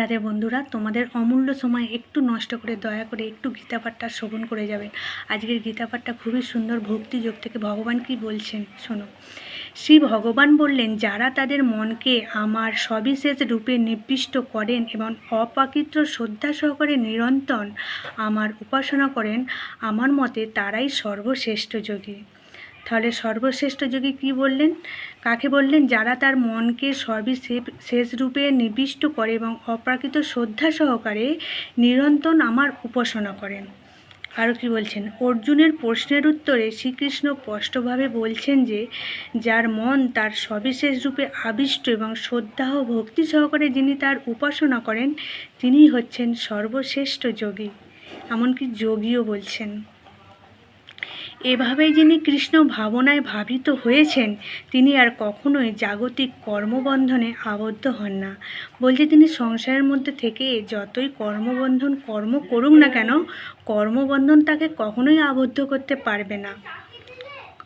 রাধে বন্ধুরা, তোমাদের অমূল্য সময় একটু নষ্ট করে দয়া করে একটু গীতাপাঠটা শ্রবণ করে যাবেন। আজকের গীতাপাঠটা খুবই সুন্দর ভক্তিযোগ থেকে ভগবান কি বলছেন শোনো। শ্রী ভগবান বললেন, যারা তাদের মনকে আমার সবিশেষ রূপে নির্দিষ্ট করেন এবং অপাকিত্র শ্রদ্ধা সহকারে নিরন্তর আমার উপাসনা করেন, আমার মতে তারাই সর্বশ্রেষ্ঠ যোগী। তাহলে সর্বশ্রেষ্ঠ যোগী কী বললেন? কাকে বললেন? যারা তার মনকে সর্বশেষ শেষ রূপে নিবিষ্ট করে এবং অপ্রাকৃত শ্রদ্ধা সহকারে নিরন্তর আমার উপাসনা করেন। আরও কি বলছেন? অর্জুনের প্রশ্নের উত্তরে শ্রীকৃষ্ণ স্পষ্টভাবে বলছেন যে, যার মন তার সবিশেষ রূপে আবিষ্ট এবং শ্রদ্ধা ও ভক্তি সহকারে যিনি তার উপাসনা করেন তিনি হচ্ছেন সর্বশ্রেষ্ঠ যোগী। এমনকি যোগীও বলছেন। এভাবেই যিনি কৃষ্ণ ভাবনায় ভাবিত হয়েছেন, তিনি আর কখনোই জাগতিক কর্মবন্ধনে আবদ্ধ হন না। বলছে তিনি সংসারের মধ্যে থেকে যতই কর্মবন্ধন কর্ম করুক না কেন, কর্মবন্ধন তাকে কখনোই আবদ্ধ করতে পারবে না।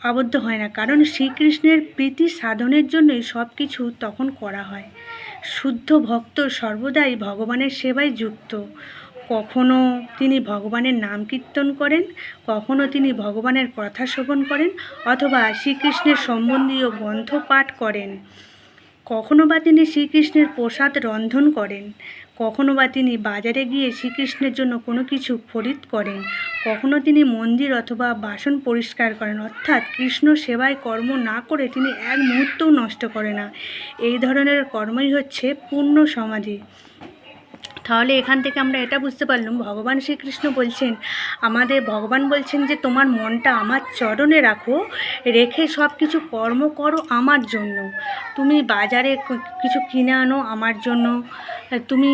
আবদ্ধ হয় না, কারণ শ্রীকৃষ্ণের প্রীতি সাধনের জন্যই সব কিছু তখন করা হয়। শুদ্ধ ভক্ত সর্বদাই ভগবানের সেবায় যুক্ত। কখনো তিনি ভগবানের নাম কীর্তন করেন, কখনো তিনি ভগবানের কথা শ্রবণ করেন অথবা শ্রীকৃষ্ণের সম্বন্ধীয় গ্রন্থ পাঠ করেন। কখনো বা তিনি শ্রীকৃষ্ণের প্রসাদ রন্ধন করেন, কখনো বা তিনি বাজারে গিয়ে শ্রীকৃষ্ণের জন্য কোনো কিছু খরিদ করেন, কখনো তিনি মন্দির অথবা বাসন পরিষ্কার করেন, অর্থাৎ কৃষ্ণ সেবায় কর্ম না করে তিনি এক মুহূর্তও নষ্ট করে না। এই ধরনের কর্মই হচ্ছে পূর্ণ সমাধি। তাহলে এখান থেকে আমরা এটা বুঝতে পারলাম। ভগবান শ্রীকৃষ্ণ বলছেন, আমাদের ভগবান বলছেন যে, তোমার মনটা আমার চরণে রাখো, রেখে সব কিছু কর্ম করো আমার জন্য। তুমি বাজারে কিছু কিনে আনো আমার জন্য। তুমি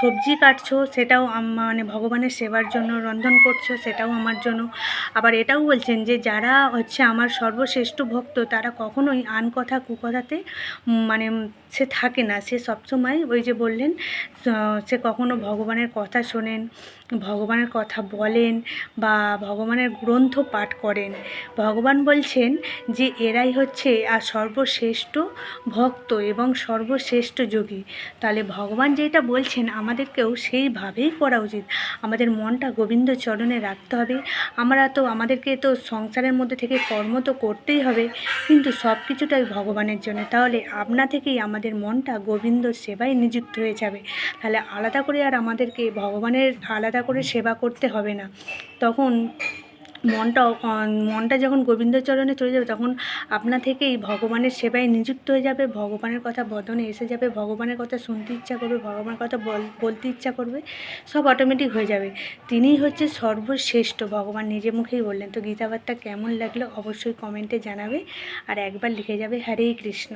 সবজি কাটছো, সেটাও মানে ভগবানের সেবার জন্য রন্ধন করছ, সেটাও আমার জন্য। আবার এটাও বলছেন যে, যারা হচ্ছে আমার সর্বশ্রেষ্ঠ ভক্ত, তারা কখনোই আন কথা কুকথাতে মানে সে থাকে না। সে সবসময় ওই যে বললেন সে কখনো ভগবানের কথা শোনেন, ভগবানের কথা বলেন বা ভগবানের গ্রন্থ পাঠ করেন। ভগবান বলছেন যে, এরাই হচ্ছে আর সর্বশ্রেষ্ঠ ভক্ত এবং সর্বশ্রেষ্ঠ যোগী। তাহলে ভগবান যেটা বলছেন আমাদেরকেও সেইভাবেই করা উচিত। আমাদের মনটা গোবিন্দ চরণে রাখতে হবে। আমরা তো, আমাদেরকে তো সংসারের মধ্যে থেকে কর্ম তো করতেই হবে, কিন্তু সব কিছুটাই ভগবানের জন্য। তাহলে আপনা থেকেই আমাদের মনটা গোবিন্দ সেবায় নিযুক্ত হয়ে যাবে। তাহলে আলাদা করে আর আমাদেরকে ভগবানের আলাদা করে সেবা করতে হবে না। তখন মনটা মনটা যখন গোবিন্দচরণে চলে যাবে, তখন আপনা থেকেই ভগবানের সেবায় নিযুক্ত হয়ে যাবে, ভগবানের কথা বদনে এসে যাবে, ভগবানের কথা শুনতে ইচ্ছা করবে, ভগবানের কথা বল, বলতে ইচ্ছা করবে, সব অটোমেটিক হয়ে যাবে। তিনিই হচ্ছে সর্বশ্রেষ্ঠ, ভগবান নিজে মুখেই বললেন। তো গীতাবার্তা কেমন লাগল অবশ্যই কমেন্টে জানাবে আর একবার লিখে যাবে হরে কৃষ্ণ।